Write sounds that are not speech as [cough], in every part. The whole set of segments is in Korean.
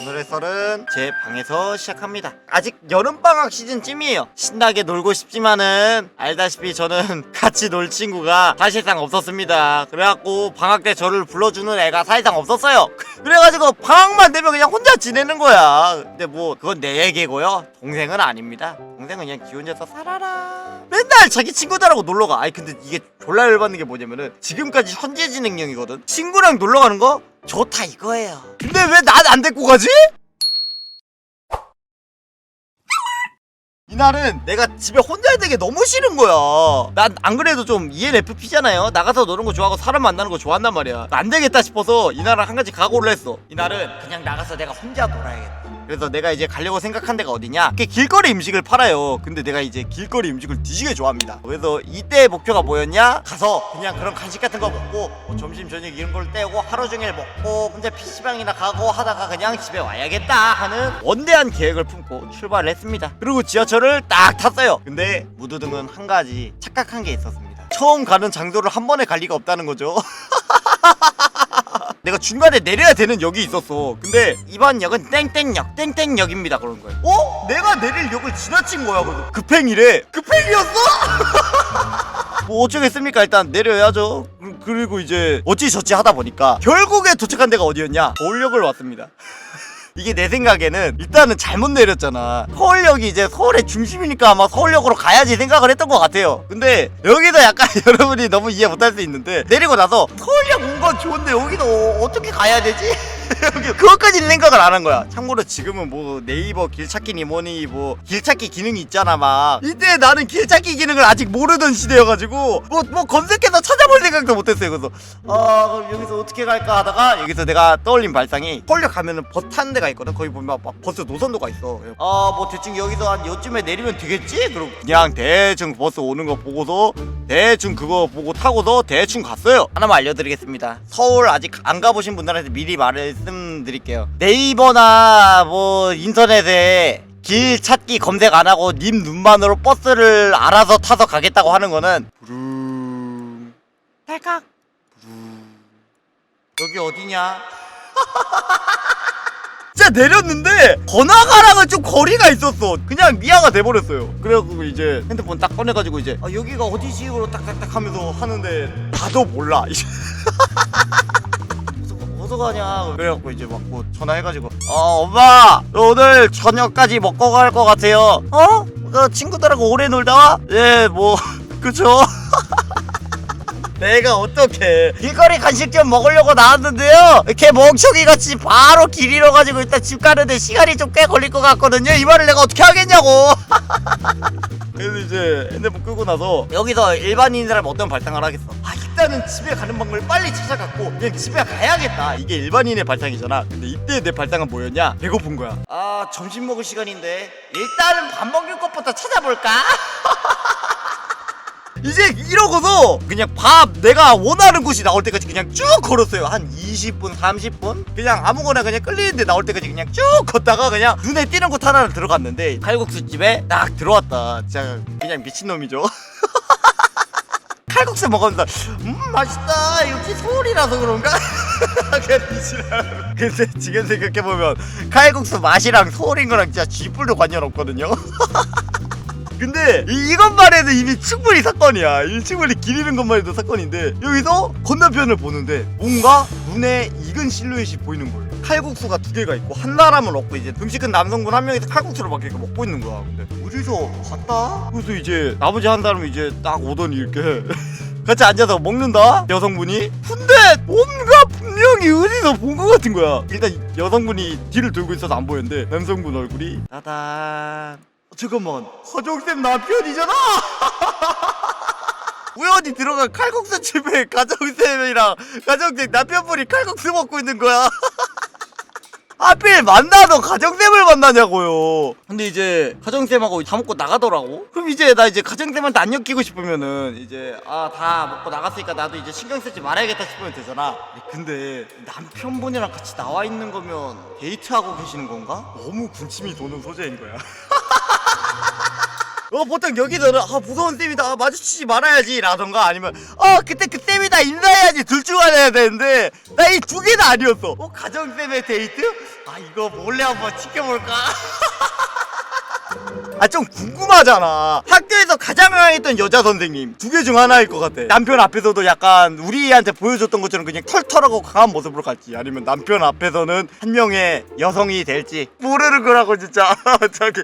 오늘의 썰은 제 방에서 시작합니다. 아직 여름방학 시즌쯤이에요. 신나게 놀고 싶지만은 알다시피 저는 [laughs] 같이 놀 친구가 사실상 없었습니다. 그래갖고 방학 때 저를 불러주는 애가 사실상 없었어요. [laughs] 그래가지고 방학만 되면 그냥 혼자 지내는 거야. 근데 뭐 그건 내 얘기고요. 동생은 아닙니다. 동생은 그냥 지 혼자서 살아라. 맨날 자기 친구들하고 놀러 가. 아니 근데 이게 졸라 열받는 게 뭐냐면은 지금까지 현재 진행형이거든. 친구랑 놀러 가는 거 좋다 이거예요. 근데 왜 난 안 데리고 가지? 이날은 내가 집에 혼자 있는 게 너무 싫은 거야. 난 안 그래도 좀 ENFP잖아요. 나가서 노는 거 좋아하고 사람 만나는 거 좋아한단 말이야. 안 되겠다 싶어서 이날은 한 가지 각오를 했어. 이날은 그냥 나가서 내가 혼자 놀아야겠다. 그래서 내가 이제 가려고 생각한 데가 어디냐? 그게 길거리 음식을 팔아요. 근데 내가 이제 길거리 음식을 뒤지게 좋아합니다. 그래서 이때의 목표가 뭐였냐? 가서 그냥 그런 간식 같은 거 먹고 뭐 점심 저녁 이런 걸 떼고 하루 종일 먹고 혼자 PC방이나 가고 하다가 그냥 집에 와야겠다 하는 원대한 계획을 품고 출발을 했습니다. 그리고 지하철을 딱 탔어요. 근데 무드등은 한 가지 착각한 게 있었습니다. 처음 가는 장소를 한 번에 갈 리가 없다는 거죠. [laughs] 내가 중간에 내려야 되는 역이 있었어. 근데 이번 역은 땡땡역, 땡땡역입니다. 그런 거예요. 어? 내가 내릴 역을 지나친 거야. 그래서 급행이래. 급행이었어? [laughs] 뭐 어쩌겠습니까? 일단 내려야죠. 그- 그리고 이제 어찌저찌 하다 보니까 결국에 도착한 데가 어디였냐? 서울역을 왔습니다. [laughs] 이게 내 생각에는 일단은 잘못 내렸잖아. 서울역이 이제 서울의 중심이니까 아마 서울역으로 가야지 생각을 했던 것 같아요. 근데 여기서 약간 [laughs] 여러분이 너무 이해 못할 수 있는데 내리고 나서 서울역 온 건 좋은데 여기도 어, 어떻게 가야 되지? 여기 [laughs] 그것까지는 생각을 안 한 거야. 참고로 지금은 뭐 네이버 길찾기니 뭐니 뭐 길찾기 기능이 있잖아 막. 이때 나는 길찾기 기능을 아직 모르던 시대여가지고 뭐 뭐 검색해서 찾아볼 생각도 못했어요. 그래서 아 그럼 여기서 어떻게 갈까 하다가 여기서 내가 떠올린 발상이 서울역 가면은 타는 데가 있거든. 거기 보면 막 버스 노선도가 있어. 아 뭐 대충 여기서 한 요쯤에 내리면 되겠지? 그럼 그냥 대충 버스 오는 거 보고서 대충 그거 보고 타고서 대충 갔어요. 하나만 알려드리겠습니다. 서울 아직 안 가보신 분들한테 미리 말 씀드릴게요. 네이버나 뭐 인터넷에 길 찾기 검색 안 하고 님 눈만으로 버스를 알아서 타서 가겠다고 하는 거는 부릉 딸깍 부릉 여기 어디냐? [laughs] 진짜 내렸는데 번화가랑은 좀 거리가 있었어. 그냥 미아가 돼버렸어요. 그래갖고 이제 핸드폰 딱 꺼내가지고 이제 아, 여기가 어디지로 딱딱딱 하면서 하는데 나도 몰라. [laughs] 어디서 가냐. 그래갖고 이제 막 뭐 전화해가지고 어 엄마! 너 오늘 저녁까지 먹고 갈 것 같아요. 어? 그 친구들하고 오래 놀다 와? 예뭐 [laughs] 그쵸? [laughs] 내가 어떻게 길거리 간식점 먹으려고 나왔는데요? 이렇게 멍청이 같이 바로 길 잃어가지고 일단 집 가는데 시간이 좀 꽤 걸릴 것 같거든요. 이 말을 내가 어떻게 하겠냐고. [laughs] 그래서 이제 핸드폰 끄고 나서 여기서 일반인이라면 어떤 발상을 하겠어? 아 일단은 집에 가는 방법을 빨리 찾아갖고 그냥 집에 가야겠다. 이게 일반인의 발상이잖아. 근데 이때 내 발상은 뭐였냐? 배고픈 거야. 아 점심 먹을 시간인데 일단은 밥 먹을 것부터 찾아볼까? [laughs] 이제 이러고서 그냥 밥 내가 원하는 곳이 나올 때까지 그냥 쭉 걸었어요. 한 20분 30분? 그냥 아무거나 그냥 끌리는데 나올 때까지 그냥 쭉 걷다가 그냥 눈에 띄는 곳 하나를 들어갔는데 칼국수 집에 딱 들어왔다. 진짜 그냥 미친놈이죠 [laughs] 칼국수 먹으면서 음 맛있다 역시 서울이라서 그런가? [laughs] 근데 지금 생각해보면 칼국수 맛이랑 서울인 거랑 진짜 쥐뿔도 관련 없거든요 [laughs] 근데 이, 이것만 해도 이미 충분히 사건이야. 이 충분히 길 잃은 것만 해도 사건인데 여기서 건너편을 보는데 뭔가 눈에 익은 실루엣이 보이는 거예요. 칼국수가 두 개가 있고 한 사람은 없고 이제 큰 남성분 한 명이서 칼국수를 막 이렇게 먹고 있는 거야. 근데 어디서 봤다? 그래서 이제 나머지 한 사람이 이제 딱 오더니 이렇게 [laughs] 같이 앉아서 먹는다? 여성분이? 근데 뭔가 분명히 어디서 본 것 같은 거야. 일단 여성분이 뒤를 들고 있어서 안 보였는데 남성분 얼굴이 따단 어, 잠깐만. 허정쌤 남편이잖아! [laughs] 왜 어디 들어가 칼국수 집에 가정쌤이랑 가정쌤 남편분이 칼국수 먹고 있는 거야 [laughs] 하필 만나도 가정쌤을 만나냐고요. 근데 이제 가정쌤하고 다 먹고 나가더라고. 그럼 이제 나 이제 가정쌤한테 안 엮이고 싶으면은 이제 아 다 먹고 나갔으니까 나도 이제 신경 쓰지 말아야겠다 싶으면 되잖아. 근데 남편분이랑 같이 나와 있는 거면 데이트하고 계시는 건가? 너무 군침이 도는 소재인 거야. [laughs] 어 보통 여기서는 아 무서운 쌤이다. 마주치지 말아야지. 라던가 아니면 어 그때 그 쌤이다. 인사해야지. 둘 중 하나 해야 되는데 나 이 두 개는 아니었어. 어 가정쌤의 데이트? 아 이거 몰래 한번 지켜볼까? [laughs] 아 좀 궁금하잖아. 학교에서 가장 강했던 여자 선생님 두 개 중 하나일 것 같아. 남편 앞에서도 약간 우리한테 보여줬던 것처럼 그냥 털털하고 강한 모습으로 갈지 아니면 남편 앞에서는 한 명의 여성이 될지 모르는 거라고 진짜. [laughs] 저기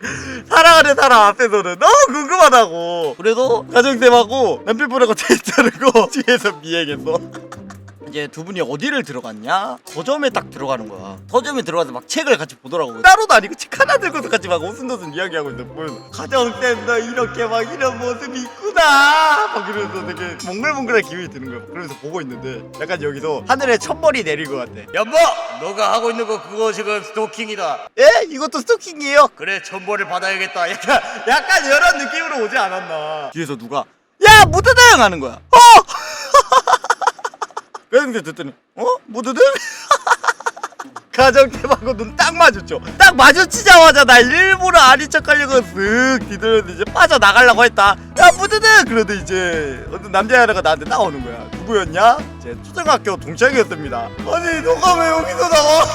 사랑하는 사람 앞에서는 너무 궁금하다고. 그래도 가정쌤하고 남편분하고 데이트하는 거 [laughs] 뒤에서 미행했어 이제 두 분이 어디를 들어갔냐? 서점에 딱 들어가는 거야. 서점에 들어가서 막 책을 같이 보더라고. 따로도 아니고 책 하나 들고서 같이 막 오순도순 이야기하고 있는데 보면 가정쌤 너 이렇게 막 이런 모습이 있구나. 막 이러면서 되게 몽글몽글한 기분이 드는 거야. 그러면서 보고 있는데 약간 여기서 하늘에 첫벌이 내릴 것 같아. 여보, 너가 하고 있는 거 그거 지금 스토킹이다. 예? 이것도 스토킹이에요? 그래, 천벌을 받아야겠다. 약간 약간 이런 느낌으로 오지 않았나. 뒤에서 누가 야 무드등 하는 거야. 어! 그런데 듣더니 어? 모두들? [laughs] 가정팀하고 눈 딱 마주쳐 딱 마주치자마자 나 일부러 아닌 척 하려고 쓱 뒤돌았는데 이제 빠져나가려고 했다 야 무드들! 그런데 이제 어떤 남자애가 나한테 나오는 거야 누구였냐? 제 초등학교 동창이었습니다 아니 너가 왜 여기서 나와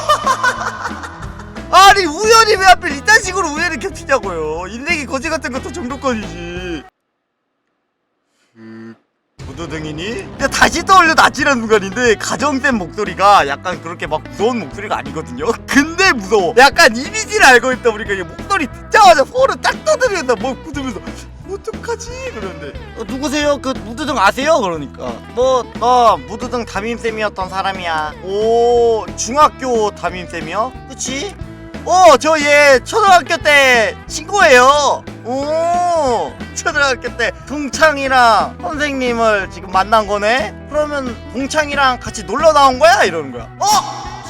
[laughs] 아니 우연히 왜 하필 이딴 식으로 우연히 겹치냐고요 인생이 거지 같은 것도 정도권이지 그... 무드등이니? 근데 다시 떠올려 낯지는 순간인데 가정된 목소리가 약간 그렇게 막 무서운 목소리가 아니거든요 [laughs] 근데 무서워 약간 이미지를 알고 있다 보니까 이게 목소리 듣자마자 소름 딱 떠들면서 뭐 굳으면서 어떡하지? 그러는데 어, 누구세요? 그 무드등 아세요? 그러니까 뭐나 무드등 담임쌤이었던 사람이야 오 중학교 담임쌤이요? 그치? 어, 저얘 초등학교 때 친구예요. 오, 초등학교 때 동창이랑 선생님을 지금 만난 거네? 그러면 동창이랑 같이 놀러 나온 거야? 이러는 거야. 어?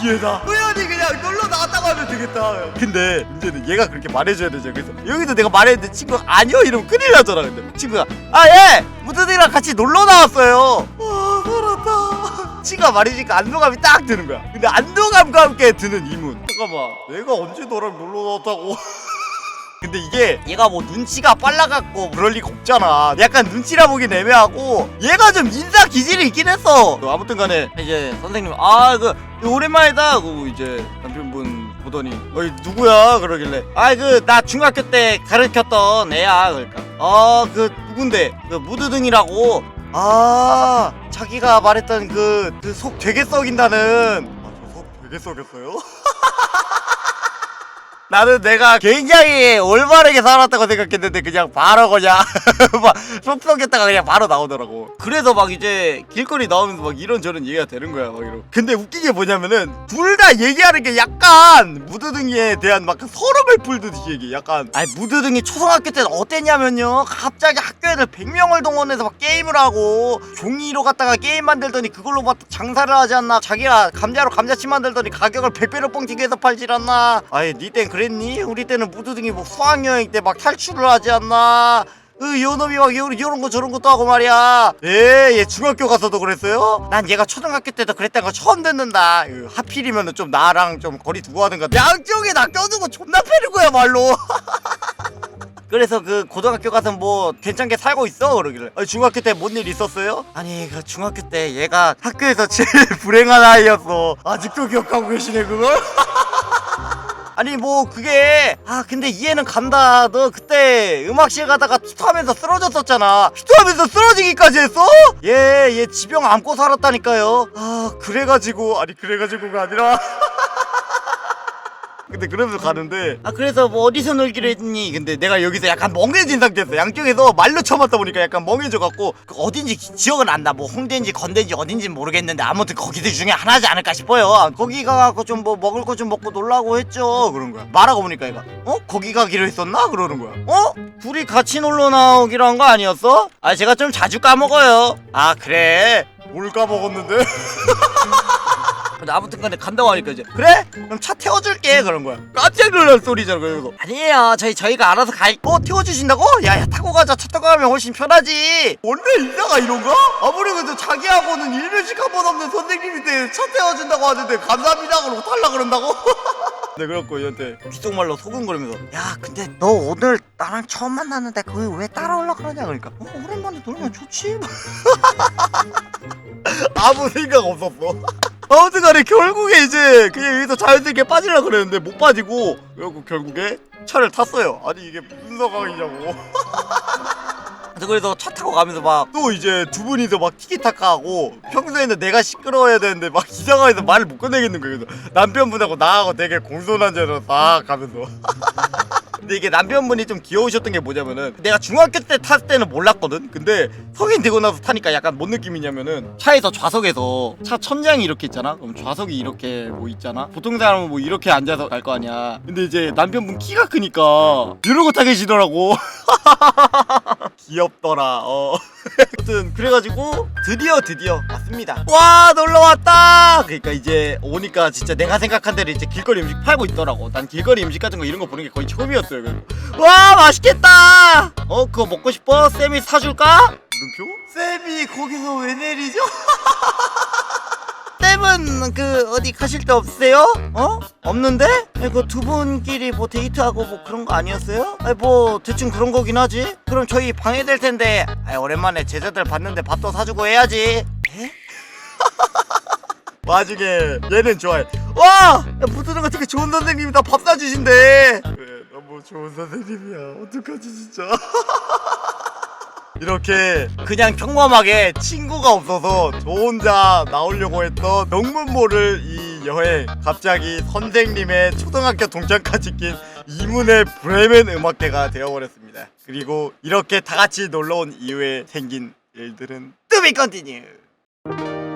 기회다. 우연히 그냥 놀러 나왔다고 하면 되겠다. 근데 문제는 얘가 그렇게 말해줘야 되죠. 그래서 여기도 내가 말했는데 친구가 아니요 이러면 큰일 나잖아. 근데 친구가 아 예, 무드들이랑 같이 놀러 나왔어요. 와, 살았다. 친구가 말해주니까 안도감이 딱 드는 거야. 근데 안도감과 함께 드는 이문. 잠깐만, 내가 언제 너랑 놀러 나왔다고? 근데 이게 얘가 뭐 눈치가 빨라갖고 그럴 리가 없잖아. 약간 눈치라 보긴 애매하고 얘가 좀 인사 기질이 있긴 했어. 그 아무튼 간에 이제 선생님 아그 오랜만이다. 그 이제 남편분 보더니 어이 누구야 그러길래 아그나 중학교 때 가르쳤던 애야 그러니까 어 그 누군데 그 무드등이라고 아 자기가 말했던 그그속 되게 썩인다는 아저속 되게 썩였어요? [laughs] 나는 내가 굉장히 올바르게 살았다고 생각했는데 그냥 바로 그냥 [laughs] 막 속 썩였다가 그냥 바로 나오더라고. 그래서 막 이제 길거리 나오면서 막 이런저런 얘기가 되는 거야 막 이러고. 근데 웃긴 게 뭐냐면은 둘 다 얘기하는 게 약간 무드등이에 대한 막 서름을 풀듯이 얘기 약간. 아니 무드등이 초등학교 때는 어땠냐면요. 갑자기 학교 애들 100명을 동원해서 막 게임을 하고 종이로 갖다가 게임 만들더니 그걸로 막 장사를 하지 않나. 자기가 감자로 감자칩 만들더니 가격을 100배로 뻥튀기 해서 팔질 않나. 아이 니땐 그 랬니? 우리 때는 무드등이 뭐 수학여행 때 막 탈출을 하지 않나 으, 요 놈이 막 요, 요런 거 저런 것도 하고 말이야 예, 얘 중학교 가서도 그랬어요? 난 얘가 초등학교 때도 그랬다는 거 처음 듣는다 으, 하필이면은 좀 나랑 좀 거리 두고 하든가 양쪽에 나 껴두고 존나 패는 거야 말로 [laughs] 그래서 그 고등학교 가서 뭐 괜찮게 살고 있어 그러길래 아니, 중학교 때 뭔 일 있었어요? 아니 그 중학교 때 얘가 학교에서 제일 [laughs] 불행한 아이였어 아직도 기억하고 계시네 그걸? [laughs] 아니 뭐 그게 아 근데 이해는 간다. 너 그때 음악실 가다가 투하면서 쓰러졌었잖아. 투하면서 쓰러지기까지 했어? 얘얘 지병 안고 살았다니까요. 아 그래가지고 아니 그래가지고가 아니라 [laughs] 근데 그러면서 가는데 아 그래서 뭐 어디서 놀기로 했니 근데 내가 여기서 약간 멍해진 상태였어 양쪽에서 말로 쳐맞다 보니까 약간 멍해져갖고 그 어딘지 기- 지역은 안다 뭐 홍대인지 건대인지 어딘지 모르겠는데 아무튼 거기들 중에 하나지 않을까 싶어요 아, 거기 가갖고 좀 뭐 먹을 거 좀 먹고 놀라고 했죠 그런 거야 말하고 보니까 얘가 어? 거기 가기로 했었나? 그러는 거야 어? 둘이 같이 놀러 나오기로 한 거 아니었어? 아 제가 좀 자주 까먹어요 아 그래 뭘 까먹었는데? [laughs] 아무튼 간에 간다고 하니까 이제 그래? 그럼 차 태워줄게. 그런 거야. 깜짝 놀랄 소리잖아 그래서 아니에요. 저희 저희가 알아서 갈거 태워주신다고? 야야 타고 가자. 차 타고 가면 훨씬 편하지. 원래 인사가 이런가? 아무리 그래도 자기하고는 일면식 한 번 없는 선생님인데 차 태워준다고 하는데 감사합니다. 그러고 탈라 그런다고? [laughs] 네 그렇고 얘한테. 귓속말로 소근거리면서. 야 근데 너 오늘 나랑 처음 만났는데 거기 왜 따라올라 그러냐? 그러니까. 어 오랜만에 놀면 좋지. [laughs] 아무 생각 없었어 [laughs] 아무튼간에 결국에 이제 그냥 여기서 자연스럽게 빠지려고 그랬는데 못 빠지고 그리고 결국에 차를 탔어요. 아니 이게 무슨 상황이냐고. [laughs] 그래서 차 타고 가면서 막 또 이제 두 분이서 막 티키타카하고 평소에는 내가 시끄러워야 되는데 막 이상하게서 말을 못 꺼내겠는 거예요. 남편분하고 나하고 되게 공손한 싹 가면서 [laughs] 근데 이게 남편분이 좀 귀여우셨던 게 뭐냐면은 내가 중학교 때 탔을 때는 몰랐거든? 근데 성인 되고 나서 타니까 약간 뭔 느낌이냐면은 차에서 좌석에서 차 천장이 이렇게 있잖아? 그럼 좌석이 이렇게 뭐 있잖아? 보통 사람은 뭐 이렇게 앉아서 갈 거 아니야. 근데 이제 남편분 키가 크니까 이러고 타 계시더라고. [laughs] 귀엽더라 어. [laughs] 아무튼 그래가지고 드디어 드디어 왔습니다. 와 놀러 왔다! 그러니까 이제 오니까 진짜 내가 생각한 대로 이제 길거리 음식 팔고 있더라고. 난 길거리 음식 같은 거 이런 거 보는 게 거의 처음이었어 요 그래서 와 맛있겠다 어 그거 먹고 싶어 쌤이 사줄까 물음표 쌤이 거기서 왜 내리죠 [laughs] 쌤은 그 어디 가실 데 없으세요? 어? 없는데? 그두 분끼리 뭐 데이트하고 뭐 그런 거 아니었어요? 아니 뭐 대충 그런 거긴 하지. 그럼 저희 방해될 텐데. 아 오랜만에 제자들 봤는데 밥도 사주고 해야지. 에? [laughs] 와중에 얘는 좋아해. 와! 야, 부드는 거 되게 좋은 선생님이다. 밥 사주신대. 좋은 선생님이야. 어떡하지 진짜. [laughs] 이렇게 그냥 평범하게 친구가 없어서 저 혼자 나오려고 했던 영문모를 이 여행 갑자기 선생님의 초등학교 동창까지 낀 이문의 브레멘 음악대가 되어버렸습니다. 그리고 이렇게 다 같이 놀러 온 이후에 생긴 일들은 be continue.